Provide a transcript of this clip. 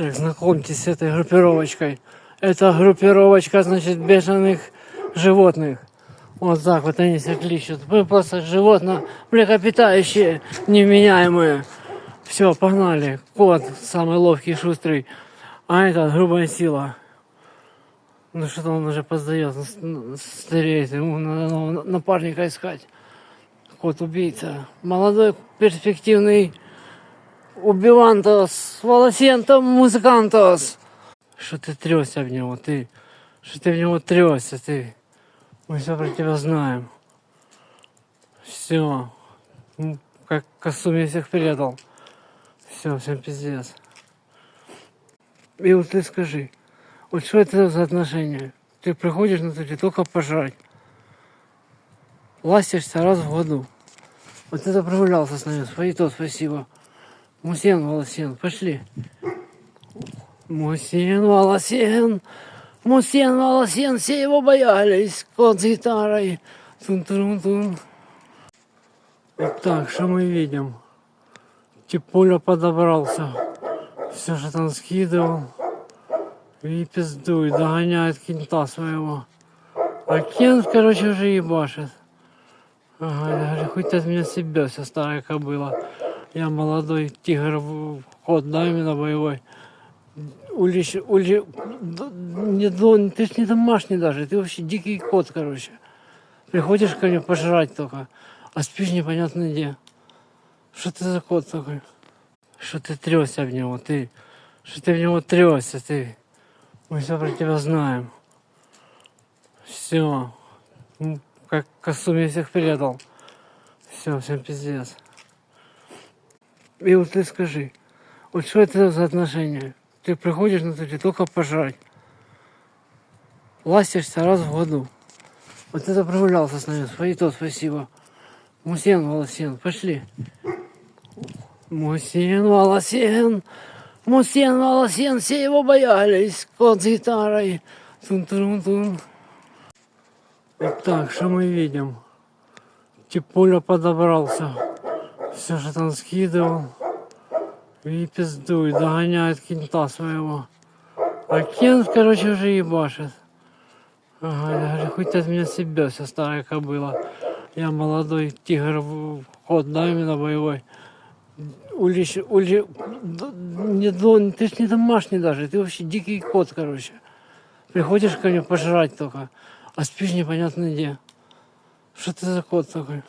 Так, знакомьтесь с этой группировочкой. Это группировочка, значит, бешеных животных. Вот так вот они себя кличут. Мы просто животно млекопитающие, невменяемые. Все, погнали. Кот самый ловкий, шустрый. А это грубая сила. Ну что-то он уже поздает, стареет, ему надо напарника искать. Кот-убийца. Молодой, перспективный убивантос, волосентом музыкантос. Что ты трёсся в него, ты? Что ты в него трёсся, ты? Мы все про тебя знаем. Все. Как Касуми всех предал. Все, всем пиздец. И вот ты скажи, вот что это за отношения? Ты приходишь на тебе только пожрать. Ластишься раз в году. Вот это прогулялся с нами. Свои то спасибо. Мусен, Волосен, пошли. Мусен, Волосен, Мусен, Волосен, все его боялись. Кот с гитарой. Тун-тун-тун. Так, что мы видим? Типуля подобрался. Все же там скидывал. И пиздует, догоняет кента своего. А Кент, короче, уже ебашит. Ага, я говорю, хоть от меня себя вся старая кобыла. Я молодой тигр, да, именно боевой. Улич, ули, д- не, ты ж не домашний даже, ты вообще дикий кот, короче. Приходишь ко мне пожрать только, а спишь непонятно где. Что ты за кот такой? Что ты трёсся в него, ты? Что ты в него трёсся, ты? Мы все про тебя знаем. Все. Как Касуми всех предал. Все, всем пиздец. И вот ты скажи, вот что это за отношения? Ты приходишь на тебе только пожрать. Ластишься раз в году. Вот это прогулялся с нами. Свои то спасибо. Мусен, Волосен, пошли. Мусен, Волосен, Мусен, Волосен, все его боялись. Кот с гитарой. Тун-тун-тун. Так, что мы видим? Типуля подобрался. Все же там скидывал. И пиздует, догоняет кента своего. А Кент, короче, уже ебашит. Ага, я говорю, хоть от меня себя вся старая кобыла. Я молодой тигр, кот, да, именно боевой. Улич, ули, не, ты ж не домашний даже, ты вообще дикий кот, короче. Приходишь ко мне пожрать только, а спишь непонятно где. Что ты за кот такой?